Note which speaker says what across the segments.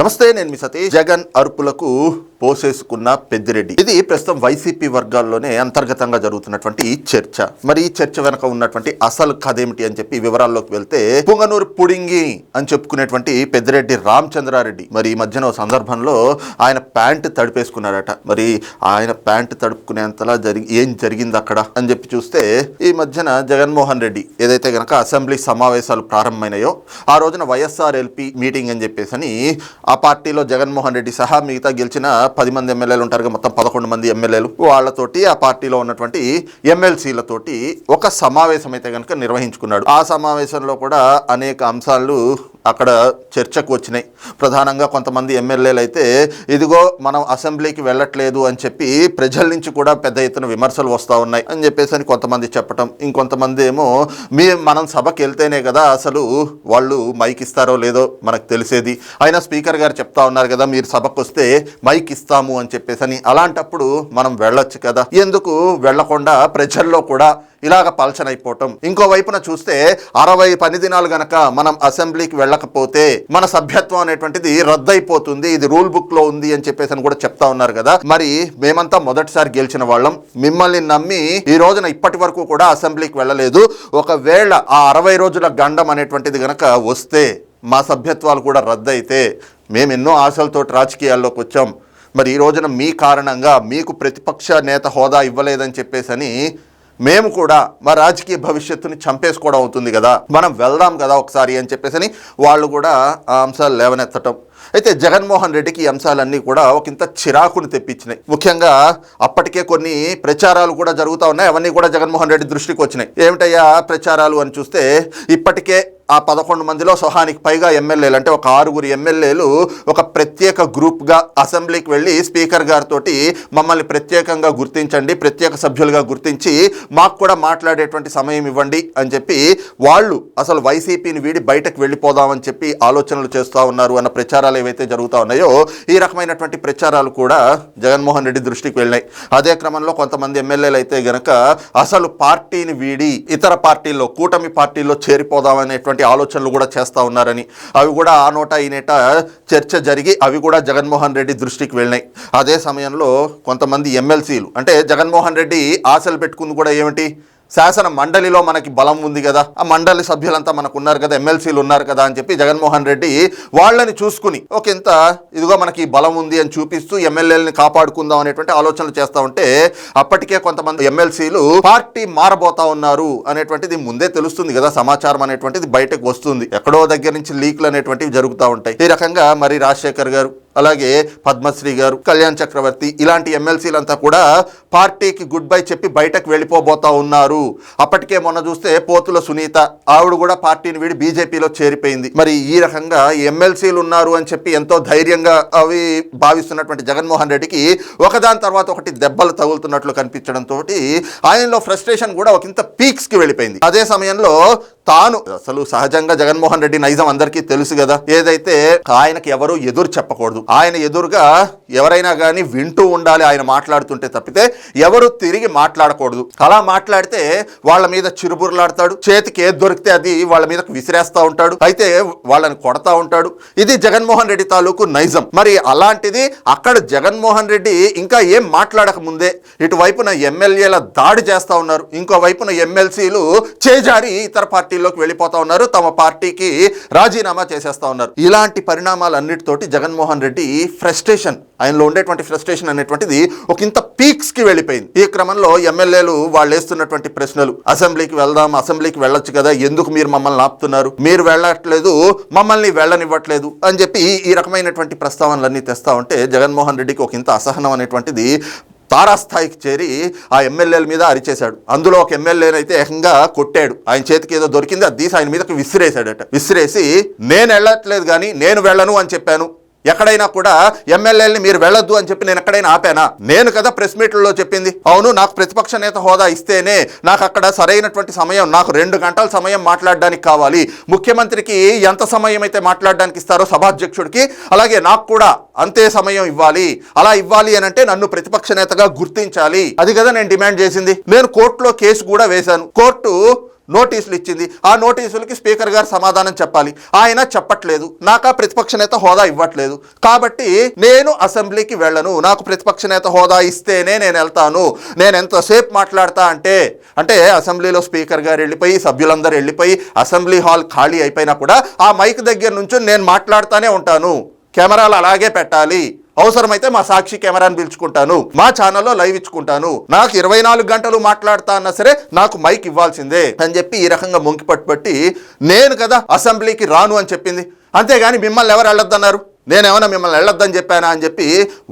Speaker 1: నమస్తే నేను మీ సతీష్. జగన్ అరుపులకు పోసేసుకున్న పెద్దిరెడ్డి. ఇది ప్రస్తుతం వైసీపీ వర్గాల్లోనే అంతర్గతంగా జరుగుతున్నటువంటి చర్చ. మరి ఈ చర్చ వెనక ఉన్నటువంటి అసలు కథ ఏమిటి అని చెప్పి వివరాల్లోకి వెళ్తే పుంగనూరు పుడింగి అని చెప్పుకునేటువంటి పెద్దిరెడ్డి రామచంద్రారెడ్డి. మరి ఈ మధ్యన ఓ సందర్భంలో ఆయన ప్యాంట్ తడిపేసుకున్నాడట మరి ఆయన ప్యాంట్ తడుపుకునేంతలా జరిగి ఏం జరిగింది అక్కడ అని చెప్పి చూస్తే ఈ మధ్యన జగన్మోహన్ రెడ్డి ఏదైతే గనక అసెంబ్లీ సమావేశాలు ప్రారంభమైనాయో ఆ రోజున వైఎస్ఆర్ ఎల్పీ మీటింగ్ అని చెప్పేసి అని ఆ పార్టీలో జగన్మోహన్ రెడ్డి సహా మిగతా గెలిచిన పది మంది ఎమ్మెల్యేలు ఉంటారు కదా, మొత్తం పదకొండు మంది ఎమ్మెల్యేలు. వాళ్ళతోటి ఆ పార్టీలో ఉన్నటువంటి ఎమ్మెల్సీలతోటి ఒక సమావేశం అయితే కనుక నిర్వహించుకున్నాడు. ఆ సమావేశంలో కూడా అనేక అంశాలు అక్కడ చర్చకు వచ్చినాయి. ప్రధానంగా కొంతమంది ఎమ్మెల్యేలు అయితే ఇదిగో మనం అసెంబ్లీకి వెళ్ళట్లేదు అని చెప్పి ప్రజల నుంచి కూడా పెద్ద ఎత్తున విమర్శలు వస్తూ ఉన్నాయి అని చెప్పేసి అని కొంతమంది చెప్పటం. ఇంకొంతమంది ఏమో మీ మనం సభకి వెళ్తేనే కదా అసలు వాళ్ళు మైక్ ఇస్తారో లేదో మనకు తెలిసేది. అయినా స్పీకర్ గారు చెప్తా ఉన్నారు కదా మీరు సభకు వస్తే మైక్ ఇస్తాము అని చెప్పేసి అని. అలాంటప్పుడు మనం వెళ్ళొచ్చు కదా. ఎందుకు? వెళ్ళకుండా ప్రజల్లో కూడా ఇలాగ పలచనైపోవటం. ఇంకో వైపున చూస్తే అరవై పని దినాలు గనక మనం అసెంబ్లీకి వెళ్ళకపోతే మన సభ్యత్వం అనేటువంటిది రద్దయిపోతుంది ఇది రూల్ బుక్లో ఉంది అని చెప్పేసి అని కూడా చెప్తా ఉన్నారు కదా. మరి మేమంతా మొదటిసారి గెలిచిన వాళ్ళం. మిమ్మల్ని నమ్మి ఈ రోజున ఇప్పటి వరకు కూడా అసెంబ్లీకి వెళ్ళలేదు. ఒకవేళ ఆ అరవై రోజుల గండం అనేటువంటిది గనక వస్తే మా సభ్యత్వాలు కూడా రద్దయితే మేము ఎన్నో ఆశలతోటి రాజకీయాల్లోకి వచ్చాం. మరి ఈ రోజున మీ కారణంగా మీకు ప్రతిపక్ష నేత హోదా ఇవ్వలేదని చెప్పేసని మేము కూడా మా రాజకీయ భవిష్యత్తుని చంపేసుకోవడం అవుతుంది కదా. మనం వెళ్దాం కదా ఒకసారి అని చెప్పేసి వాళ్ళు కూడా ఆ అంశాలు లేవనెత్తటం. అయితే జగన్మోహన్ రెడ్డికి ఈ అంశాలన్నీ కూడా ఒక ఇంత చిరాకుని తెప్పించినాయి. ముఖ్యంగా అప్పటికే కొన్ని ప్రచారాలు కూడా జరుగుతూ ఉన్నాయి. అవన్నీ కూడా జగన్మోహన్ రెడ్డి దృష్టికి వచ్చినాయి. ఏమిటయ్యా ప్రచారాలు అని చూస్తే ఇప్పటికే ఆ పదకొండు మందిలో సహానికి పైగా ఎమ్మెల్యేలు అంటే ఒక ఆరుగురు ఎమ్మెల్యేలు ఒక ప్రత్యేక గ్రూప్గా అసెంబ్లీకి వెళ్ళి స్పీకర్ గారితో మమ్మల్ని ప్రత్యేకంగా గుర్తించండి ప్రత్యేక సభ్యులుగా గుర్తించి మాకు కూడా మాట్లాడేటువంటి సమయం ఇవ్వండి అని చెప్పి వాళ్ళు అసలు వైసీపీని వీడి బయటకు వెళ్ళిపోదామని చెప్పి ఆలోచనలు చేస్తూ ఉన్నారు అన్న ప్రచారాలు ఏవైతే జరుగుతూ ఉన్నాయో ఈ రకమైనటువంటి ప్రచారాలు కూడా జగన్మోహన్ రెడ్డి దృష్టికి వెళ్ళినాయి. అదే క్రమంలో కొంతమంది ఎమ్మెల్యేలు అయితే గనక అసలు పార్టీని వీడి ఇతర పార్టీల్లో కూటమి పార్టీల్లో చేరిపోదామనేటువంటి ఆలోచనలు కూడా చేస్తూ ఉన్నారని. అవి కూడా ఆ నోట ఈ నేట చర్చ జరిగి అవి కూడా జగన్మోహన్ రెడ్డి దృష్టికి వెళ్ళినాయి. అదే సమయంలో కొంతమంది ఎమ్మెల్సీలు అంటే జగన్మోహన్ రెడ్డి ఆశలు పెట్టుకుంది కూడా ఏమిటి? శాసన మండలిలో మనకి బలం ఉంది కదా. ఆ మండలి సభ్యులంతా మనకు ఉన్నారు కదా ఎమ్మెల్సీలు ఉన్నారు కదా అని చెప్పి జగన్మోహన్ రెడ్డి వాళ్ళని చూసుకుని ఒక ఇంత ఇదిగో మనకి బలం ఉంది అని చూపిస్తూ ఎమ్మెల్యేలని కాపాడుకుందాం అనేటువంటి ఆలోచనలు చేస్తూ ఉంటే అప్పటికే కొంతమంది ఎమ్మెల్సీలు పార్టీ మారబోతా ఉన్నారు అనేటువంటిది ముందే తెలుస్తుంది కదా సమాచారం అనేటువంటిది బయటకు వస్తుంది. ఎక్కడో దగ్గర నుంచి లీక్లు అనేటువంటివి జరుగుతూ ఉంటాయి. ఈ రకంగా మరి రాజశేఖర్ గారు అలాగే పద్మశ్రీ గారు కళ్యాణ్ చక్రవర్తి ఇలాంటి ఎమ్మెల్సీలంతా కూడా పార్టీకి గుడ్ బై చెప్పి బయటకు వెళ్ళిపోబోతా ఉన్నారు. అప్పటికే మొన్న చూస్తే పోతుల సునీత ఆవిడ కూడా పార్టీని వీడి బీజేపీలో చేరిపోయింది. మరి ఈ రకంగా ఎమ్మెల్సీలు ఉన్నారు అని చెప్పి ఎంతో ధైర్యంగా అవి భావిస్తున్నటువంటి జగన్మోహన్ రెడ్డికి ఒకదాని తర్వాత ఒకటి దెబ్బలు తగులుతున్నట్లు కనిపించడంతో ఆయనలో ఫ్రస్ట్రేషన్ కూడా ఒకంత పీక్స్కి వెళ్ళిపోయింది. అదే సమయంలో తాను అసలు సహజంగా జగన్మోహన్ రెడ్డి నైజం అందరికీ తెలుసు కదా. ఏదైతే ఆయనకి ఎవరు ఎదురు చెప్పకూడదు. ఆయన ఎదురుగా ఎవరైనా కానీ వింటూ ఉండాలి ఆయన మాట్లాడుతుంటే తప్పితే ఎవరు తిరిగి మాట్లాడకూడదు. అలా మాట్లాడితే వాళ్ళ మీద చిరుబుర్లాడతాడు. చేతికి ఏది దొరికితే అది వాళ్ళ మీద విసిరేస్తా ఉంటాడు. అయితే వాళ్ళని కొడతా ఉంటాడు. ఇది జగన్మోహన్ రెడ్డి తాలూకు నైజం. మరి అలాంటిది అక్కడ జగన్మోహన్ రెడ్డి ఇంకా ఏం మాట్లాడక ముందే ఇటువైపున ఎమ్మెల్యేల దాడి చేస్తా ఉన్నారు. ఇంకో వైపున ఎమ్మెల్సీలు చేజారి ఇతర పార్టీ పార్టీలోకి వెళ్ళిపోతా ఉన్నారు తమ పార్టీకి రాజీనామా చేసేస్తా ఉన్నారు. ఇలాంటి పరిణామాలన్నిటితోటి జగన్మోహన్ రెడ్డి ఫ్రస్ట్రేషన్ ఆయనలో ఉండేటువంటి ఫ్రస్ట్రేషన్ అనేటువంటిది ఒక ఇంత పీక్స్కి వెళ్ళిపోయింది. ఈ క్రమంలో ఎమ్మెల్యేలు వాళ్ళు వేస్తున్నటువంటి ప్రశ్నలు అసెంబ్లీకి వెళ్దాం అసెంబ్లీకి వెళ్ళొచ్చు కదా ఎందుకు మీరు మమ్మల్ని ఆపుతున్నారు? మీరు వెళ్ళట్లేదు మమ్మల్ని వెళ్ళనివ్వట్లేదు అని చెప్పి ఈ రకమైనటువంటి ప్రస్తావనలన్నీ తెస్తా ఉంటే జగన్మోహన్ రెడ్డికి ఒక ఇంత అసహనం అనేటువంటిది తారాస్థాయికి చేరి ఆ ఎమ్మెల్యేల మీద అరిచేశాడు. అందులో ఒక ఎమ్మెల్యేనైతే ఏకంగా కొట్టాడు. ఆయన చేతికి ఏదో దొరికింది అది తీసి ఆయన మీదకి విసిరేశాడట. విసిరేసి నేను వెళ్ళట్లేదు కానీ నేను వెళ్ళను అని చెప్పాను. ఎక్కడైనా కూడా ఎమ్మెల్యేలని మీరు వెళ్ళొద్దు అని చెప్పి నేను ఎక్కడైనా ఆపానా? నేను కదా ప్రెస్ మీట్లలో చెప్పింది. అవును నాకు ప్రతిపక్ష నేత హోదా ఇస్తేనే నాకు అక్కడ సరైనటువంటి సమయం నాకు రెండు గంటల సమయం మాట్లాడడానికి కావాలి. ముఖ్యమంత్రికి ఎంత సమయం అయితే మాట్లాడడానికి ఇస్తారో సభాధ్యక్షుడికి అలాగే నాకు కూడా అంతే సమయం ఇవ్వాలి. అలా ఇవ్వాలి అని అంటే నన్ను ప్రతిపక్ష నేతగా గుర్తించాలి. అది కదా నేను డిమాండ్ చేసింది. నేను కోర్టులో కేసు కూడా వేశాను. కోర్టు నోటీసులు ఇచ్చింది. ఆ నోటీసులకి స్పీకర్ గారు సమాధానం చెప్పాలి. ఆయన చెప్పట్లేదు. నాకు ఆ ప్రతిపక్ష నేత హోదా ఇవ్వట్లేదు. కాబట్టి నేను అసెంబ్లీకి వెళ్ళను. నాకు ప్రతిపక్ష నేత హోదా ఇస్తేనే నేను వెళ్తాను. నేను ఎంతసేపు మాట్లాడతా అంటే అంటే అసెంబ్లీలో స్పీకర్ గారు వెళ్ళిపోయి సభ్యులందరూ వెళ్ళిపోయి అసెంబ్లీ హాల్ ఖాళీ అయిపోయినా కూడా ఆ మైక్ దగ్గర నుంచి నేను మాట్లాడుతూనే ఉంటాను. కెమెరాలు అలాగే పెట్టాలి. అవసరమైతే మా సాక్షి కెమెరాను పిలుచుకుంటాను. మా ఛానల్లో లైవ్ ఇచ్చుకుంటాను. నాకు ఇరవై నాలుగు గంటలు మాట్లాడతా అన్నా సరే నాకు మైక్ ఇవ్వాల్సిందే అని చెప్పి ఈ రకంగా మొంకి పట్టుబట్టి నేను కదా అసెంబ్లీకి రాను అని చెప్పింది. అంతేగాని మిమ్మల్ని ఎవరు వెళ్ళొద్దన్నారు నేనేమైనా మిమ్మల్ని వెళ్ళొద్దని చెప్పానా అని చెప్పి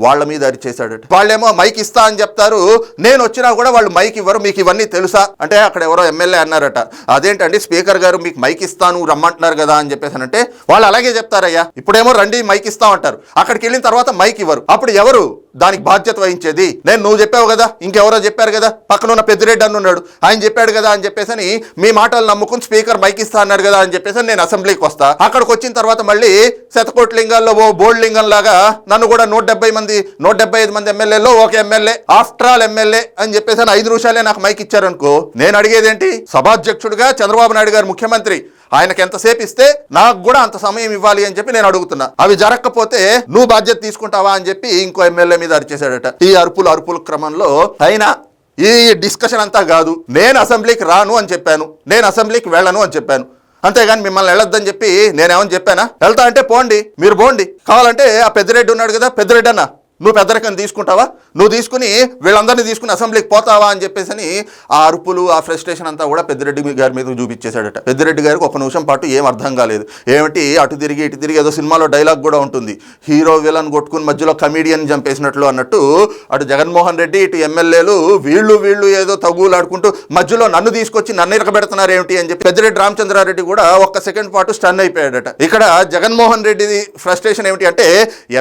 Speaker 1: వాళ్ళ మీద అరిచేశాడట. వాళ్ళేమో మైక్ ఇస్తా అని చెప్తారు. నేను వచ్చినా కూడా వాళ్ళు మైక్ ఇవ్వరు మీకు ఇవన్నీ తెలుసా? అంటే అక్కడ ఎవరో ఎమ్మెల్యే అన్నారట. అదేంటండి స్పీకర్ గారు మీకు మైక్ ఇస్తాను రమ్మంటున్నారు కదా అని చెప్పేసానంటే వాళ్ళు అలాగే చెప్తారయ్యా. ఇప్పుడేమో రండి మైక్ ఇస్తా అంటారు అక్కడికి వెళ్ళిన తర్వాత మైక్ ఇవ్వరు. అప్పుడు ఎవరు? దానికి బాధ్యత వహించేది. నేను నువ్వు చెప్పావు కదా ఇంకెవరో చెప్పారు కదా పక్కన ఉన్న పెద్దిరెడ్డి అని ఉన్నాడు ఆయన చెప్పాడు కదా అని చెప్పేసి మీ మాటలు నమ్ముకుని స్పీకర్ మైక్ ఇస్తా అన్నాడు కదా అని చెప్పేసి నేను అసెంబ్లీకి వస్తా. అక్కడికి వచ్చిన తర్వాత మళ్ళీ శతకోటి లింగాల్లో ఓ బోల్డ్ లింగం లాగా నన్ను కూడా నూట డెబ్బై మంది నూట డెబ్బై ఐదు మంది ఎమ్మెల్యేలో ఒక ఎమ్మెల్యే ఆఫ్టర్ ఆల్ ఎమ్మెల్యే అని చెప్పేసి అని ఐదు నిమిషాలే నాకు మైక్ ఇచ్చారనుకో నేను అడిగేదేంటి? సభాధ్యక్షుడిగా చంద్రబాబు నాయుడు గారు ముఖ్యమంత్రి ఆయనకి ఎంతసేపు ఇస్తే నాకు కూడా అంత సమయం ఇవ్వాలి అని చెప్పి నేను అడుగుతున్నా. అవి జరగకపోతే నువ్వు బాధ్యత తీసుకుంటావా అని చెప్పి ఇంకో ఎమ్మెల్యే మీద అరిచేశాడట. ఈ అరుపులు అరుపుల క్రమంలో అయినా ఈ డిస్కషన్ అంతా కాదు. నేను అసెంబ్లీకి రాను అని చెప్పాను. నేను అసెంబ్లీకి వెళ్ళను అని చెప్పాను. అంతేగాని మిమ్మల్ని వెళ్ళొద్దని చెప్పి నేనేమని చెప్పానా? వెళ్తా అంటే పోండి. మీరు పోండి. కావాలంటే ఆ పెద్దిరెడ్డి ఉన్నాడు కదా పెద్దిరెడ్డి అన్న. నువ్వు పెద్దరికం తీసుకుంటావా? నువ్వు తీసుకుని వీళ్ళందరినీ తీసుకుని అసెంబ్లీకి పోతావా అని చెప్పేసి అని ఆ అరుపులు ఆ ఫ్రస్ట్రేషన్ అంతా కూడా పెద్దిరెడ్డి గారి మీద చూపించేశాడట. పెద్దిరెడ్డి గారికి ఒక నిమిషం పాటు ఏం అర్థం కాలేదు. ఏమిటి? అటు తిరిగి ఇటు తిరిగి ఏదో సినిమాలో డైలాగ్ కూడా ఉంటుంది. హీరో విలన్ కొట్టుకుని మధ్యలో కమీడియన్ చంపేసినట్లు అన్నట్టు అటు జగన్మోహన్ రెడ్డి ఇటు ఎమ్మెల్యేలు వీళ్ళు వీళ్ళు ఏదో తగులాడుకుంటూ మధ్యలో నన్ను తీసుకొచ్చి నన్ను ఇరకబెడుతున్నారు ఏమిటి అని చెప్పి పెద్దిరెడ్డి రామచంద్రారెడ్డి కూడా ఒక్క సెకండ్ పాటు స్టన్ అయిపోయాడట. ఇక్కడ జగన్మోహన్ రెడ్డి ఫ్రస్ట్రేషన్ ఏమిటి అంటే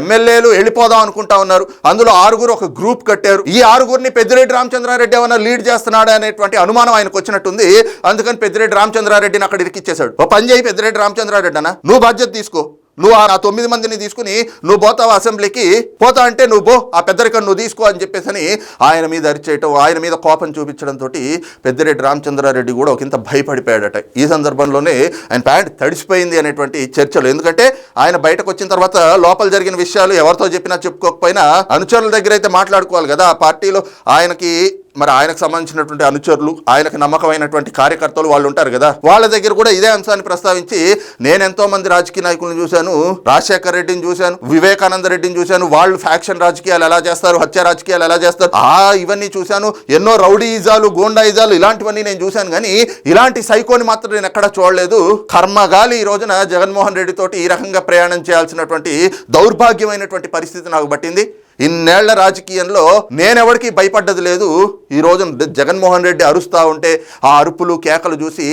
Speaker 1: ఎమ్మెల్యేలు వెళ్ళిపోదాం అనుకుంటా ఉన్నారు. అందులో ఆరుగురు ఒక గ్రూప్ కట్టారు. ఈ ఆరుగురిని పెద్దిరెడ్డి రామచంద్రారెడ్డి ఏమైనా లీడ్ చేస్తున్నాడా అనేటువంటి అనుమానం ఆయనకు వచ్చినట్టుంది. అందుకని పెద్దిరెడ్డి రామచంద్రారెడ్డిని అక్కడ ఇరికిచ్చేశాడు. ఓ పని చేయి పెద్దిరెడ్డి రామచంద్రారెడ్డి అన్న. నువ్వు బాధ్యత తీసుకో. నువ్వు ఆ తొమ్మిది మందిని తీసుకుని నువ్వు పోతావు అసెంబ్లీకి? పోతా అంటే నువ్వు పో ఆ పెద్దరికం నువ్వు తీసుకో అని చెప్పేసి ఆయన మీద అరిచేయటం ఆయన మీద కోపం చూపించడంతో పెద్దిరెడ్డి రామచంద్రారెడ్డి కూడా ఒకంత భయపడిపోయాడట. ఈ సందర్భంలోనే ఆయన ప్యాంట్ తడిసిపోయింది అనేటువంటి చర్చలు. ఎందుకంటే ఆయన బయటకు వచ్చిన తర్వాత లోపల జరిగిన విషయాలు ఎవరితో చెప్పినా చెప్పుకోకపోయినా అనుచరుల దగ్గర అయితే మాట్లాడుకోవాలి కదా. ఆ పార్టీలో ఆయనకి మరి ఆయనకు సంబంధించినటువంటి అనుచరులు ఆయనకు నమ్మకమైనటువంటి కార్యకర్తలు వాళ్ళు ఉంటారు కదా. వాళ్ళ దగ్గర కూడా ఇదే అంశాన్ని ప్రస్తావించి నేను ఎంతో మంది రాజకీయ నాయకులను చూశాను రాజశేఖర్ రెడ్డిని చూశాను వివేకానంద రెడ్డిని చూశాను వాళ్ళు ఫ్యాక్షన్ రాజకీయాలు ఎలా చేస్తారు హత్య రాజకీయాలు ఎలా చేస్తారు ఆ ఇవన్నీ చూశాను. ఎన్నో రౌడీజాలు గోండాయిజాలు ఇలాంటివన్నీ నేను చూశాను కానీ ఇలాంటి సైకోని మాత్రం నేను ఎక్కడా చూడలేదు. కర్మగాలి ఈ రోజున జగన్మోహన్ రెడ్డితోటి ఈ రకంగా ప్రయాణం చేయాల్సినటువంటి దౌర్భాగ్యమైనటువంటి పరిస్థితి నాకు పట్టింది. ఇన్నేళ్ళ రాజకీయంలో నేనెవడికి భయపడ్డది లేదు. ఈ రోజు జగన్మోహన్ రెడ్డి అరుస్తా ఉంటే ఆ అరుపులు కేకలు చూసి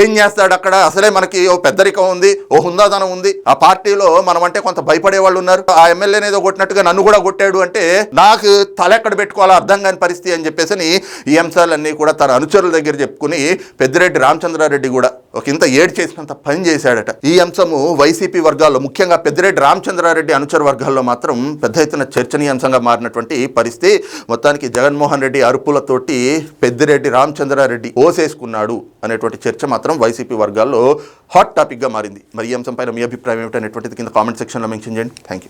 Speaker 1: ఏం చేస్తాడు అక్కడ? అసలే మనకి ఓ పెద్దరికం ఉంది ఓ హుందాదనం ఉంది. ఆ పార్టీలో మనం అంటే కొంత భయపడే వాళ్ళు ఉన్నారు. ఆ ఎమ్మెల్యేని ఏదో కొట్టినట్టుగా నన్ను కూడా కొట్టాడు అంటే నాకు తలెక్కడ పెట్టుకోవాలో అర్థం కాని పరిస్థితి అని చెప్పేసి ఈ అంశాలన్నీ కూడా తన అనుచరుల దగ్గర చెప్పుకుని పెద్దిరెడ్డి రామచంద్రారెడ్డి కూడా ఒక ఇంత ఏడు చేసినంత పని చేశాడట. ఈ అంశము వైసీపీ వర్గాల్లో ముఖ్యంగా పెద్దిరెడ్డి రామచంద్రారెడ్డి అనుచర వర్గాల్లో మాత్రం పెద్ద ఎత్తున అంశంగా మారినటువంటి పరిస్థితి. మొత్తానికి జగన్మోహన్ రెడ్డి అరుపులతోటి పెద్దిరెడ్డి రామచంద్రారెడ్డి ఓసేసుకున్నాడు అనేటువంటి చర్చ మాత్రం వైసీపీ వర్గాల్లో హాట్ టాపిక్గా మారింది. మరి ఈ అంశం పైన మీ అభిప్రాయం ఏమిటనేటువంటిది కింద కామెంట్ సెక్షన్లో మెన్షన్ చేయండి. Thank you